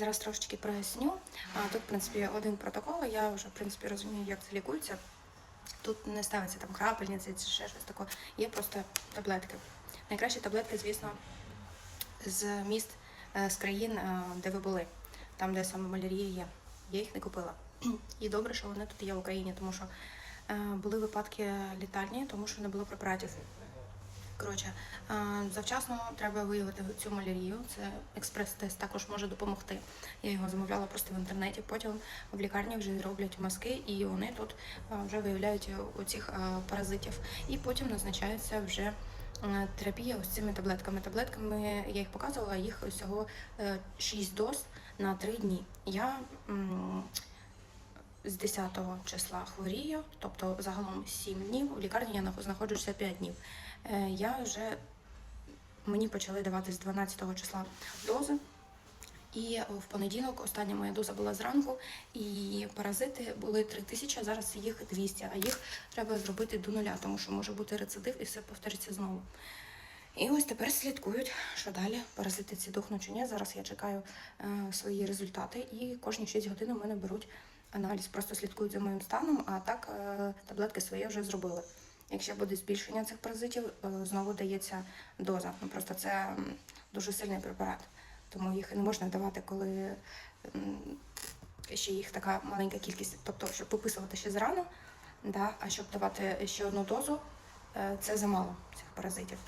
Зараз трошечки проясню. Тут, в принципі, один протокол, я вже в принципі розумію, як це лікується. Тут не ставиться там крапельниці чи ще щось таке. Є просто таблетки. Найкращі таблетки, звісно, з міст е, з країн, е, де ви були, там, де саме малярія є. Я їх не купила. І добре, що вони тут є в Україні, тому що е, були випадки літальні, тому що не було препаратів. Коротше, е, завчасно треба виявити цю малярію. Це експрес-тест також може допомогти. Я його замовляла просто в інтернеті. Потім в лікарні вже роблять мазки, і вони тут е, вже виявляють оцих е, паразитів. І потім назначається вже терапія ось цими таблетками. Таблетками я їх показувала, їх всього 6 доз на 3 дні. Я з 10 числа хворію, тобто загалом 7 днів. У лікарні я знаходжуся 5 днів. Е, Я вже мені почали давати з 12 числа дози. І в понеділок остання моя доза була зранку, і паразити були 3 тисячі, зараз їх 200, а їх треба зробити до нуля, тому що може бути рецидив і все повториться знову. І ось тепер слідкують, що далі паразити ці дохнуть чи ні. Зараз я чекаю е, свої результати, і кожні 6 годин у мене беруть аналіз, просто слідкують за моїм станом, а так е, таблетки свої вже зробили. Якщо буде збільшення цих паразитів, е, знову дається доза. Ну просто це дуже сильний препарат, тому їх не можна давати, коли ще їх така маленька кількість. Тобто, щоб виписувати ще зарано, да, а щоб давати ще одну дозу, е, це замало цих паразитів.